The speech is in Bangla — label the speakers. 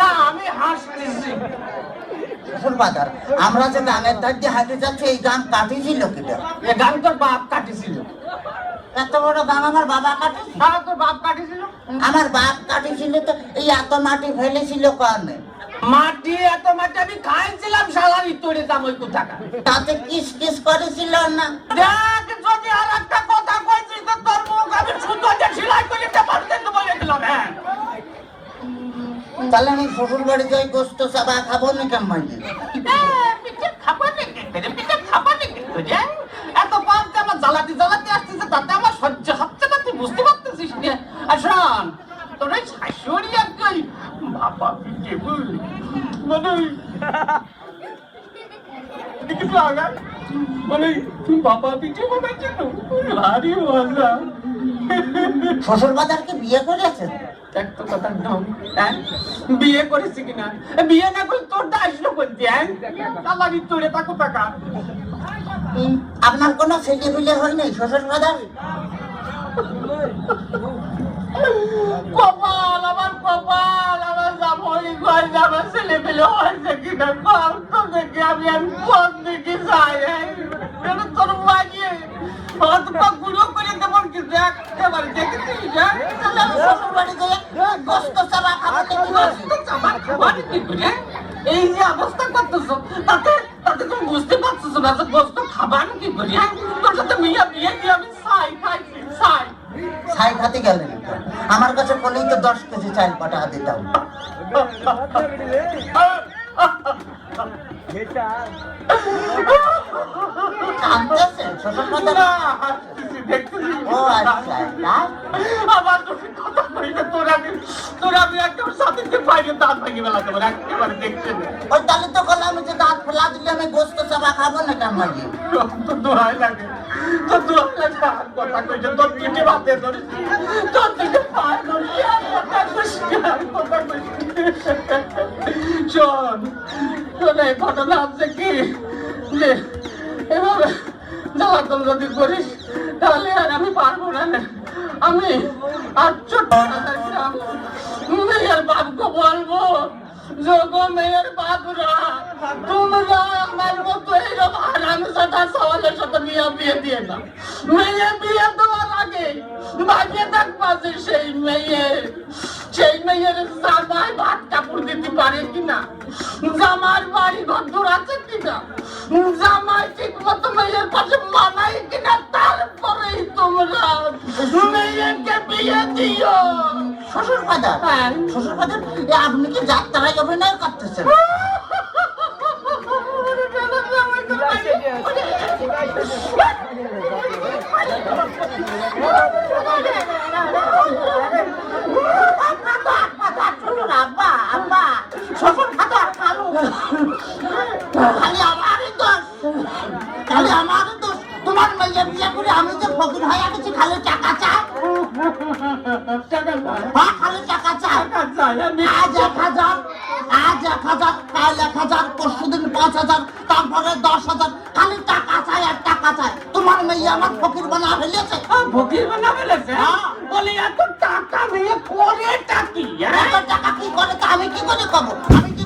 Speaker 1: না আমি হাসতেছি।
Speaker 2: শ্বশুর আমরা যে গানের ধার দিয়ে হাঁটে যাচ্ছি এই গান কাটিছিল কিটা
Speaker 1: এ গান তোর বাপ কাটিছিল।
Speaker 2: এত বড় গান আমার বাবা কাটেছিল?
Speaker 1: হ্যাঁ তোর বাপ কাটিছিল।
Speaker 2: আমার বাপ কাটেছিল তো এই এত মাটি ফেলেছিল কারণে
Speaker 1: মাটি এত মাটি আমি খাইছিলাম শালার ইতরে দাম ওই কোথাকা
Speaker 2: তাতে কিস কিস করেছিল না?
Speaker 1: দেখ যদি আর একটা কথা কইছিস তো তোর মুখ আমি সুতো দিয়ে সেলাই করে দিতে পারতে তো বলে দিলাম হ্যাঁ
Speaker 2: তাহলে আমি শ্বশুর বাড়ি যাই গোস্ত চাবা খাব না
Speaker 1: এ, পিঠে খাব পিঠে খাব নাকি এত পান্তে আমার জ্বালাতে জ্বালাতে আসতেছে তাতে আমার সহ্য হচ্ছে না তুই বুঝতে পারতেছিস না। আর শোন তোর ওই শাশুড়ি আর তুই বাবা মানে কিছু লাগায় মানে তুই বাবা পিঠে বানাচ্ছিস ভারী মজা
Speaker 2: শ্বশুর বাজারকে বিয়ে করেছেন
Speaker 1: দেখ হ্যাঁ? বিয়ে করেছি কিনা? বিয়ে না করে তোর দা আসলো হ্যাঁ? আমার তোরে তাকো টাকা।
Speaker 2: আপনার কোনো ছেলে ফিলে হয় নাই শ্বশুর বাজার?
Speaker 1: কপাল আমার কপাল আমার জামাই ঘর আমার ছেলে পেলে হয়েছে কিনা কল তো দেখি আমি আমি কোন দিকে যাই হ্যাঁ? তোর পা গুঁড়ো করে দেবো কিন্তু একেবারে দেখেছিস হ্যাঁ?
Speaker 2: তাহলে আমি শ্বশুর বাড়ি গোস্ত চাবা খাব
Speaker 1: তো কি করে? এই যে অবস্থা করতেছো তাতে তাতে তুমি বুঝতে পারছ না যে গোস্ত খাবার কি করি হ্যাঁ? তোর সাথে মিয়া বিয়ে দিয়ে আমি ছাই খাইছি ছাই
Speaker 2: ছাই খাতে গেলেন আমার কাছে বলেই তো দশ কেজি চাল
Speaker 1: হাসতেছি, দেখতেছি।
Speaker 2: ও আচ্ছা?
Speaker 1: কথা না, তোর আমি- তোর আমি একদম দাঁত একেবারে।
Speaker 2: ওই তাহলে তো যে দাঁত ফেলা দিলে আমি গোস্ত চাবা খাব না
Speaker 1: দোহাই লাগে। দোহাই লাগে, আর কথা কইছে, তোর পিঠে ভাতে ধরিস। তোর পিঠে পায়ে ধরিস, আর কথা কইস আর কথা কইস শোন, শোন, এই ঘটনা হচ্ছে কি যে এভাবে জ্বালাতন যদি করিস তাহলে আর আমি পারব না। আমি আর ছোট্ট মেয়ের বাপকে বলব যোগো মেয়ের বাপরা, তোমরা আমার মতো এইরকম হারামি সাথে সওয়ালের সাথে বিয়ে বিয়ে দিয়ে না মেয়ে বিয়ে দেওয়ার আগে ভাবিয়ে দেখবা যে সেই মেয়ে, সেই মেয়ের জামাই ভাত কাপড় দিতে পারে কিনা? জামার বাড়ি ঘর দূর আছে কিনা? জামাই ঠিক মতো মেয়ের পাশে মানাই কিনা?
Speaker 2: শ্বশুর
Speaker 1: হ্যাঁ।
Speaker 2: শ্বশুর আপনি কি যাত্রায় অভিনয় করতেছেন? আব্বা আব্বা শ্বশুর বাজার খালু খালি আমারই দোষ খালি আমারই দোষ তোমার বিয়ে করে আমি যে ফকির হয়ে গেছি খালি টাকা চাই। হ্যাঁ খালি টাকা চাই। আজ এক হাজার আজ এক হাজার কাল এক হাজার পরশু দিন পাঁচ হাজার তারপরে দশ হাজার। খালি টাকা চাই আর টাকা চাই। তোমার মেয়ে আমার ফকির বানা ফেলেছে।
Speaker 1: ভোগের বানা ফেলেছে?
Speaker 2: হ্যাঁ।
Speaker 1: বলে এত টাকা নিয়ে করে টাকি
Speaker 2: এত টাকা কি করে তা আমি কি করে পাবো আমি কি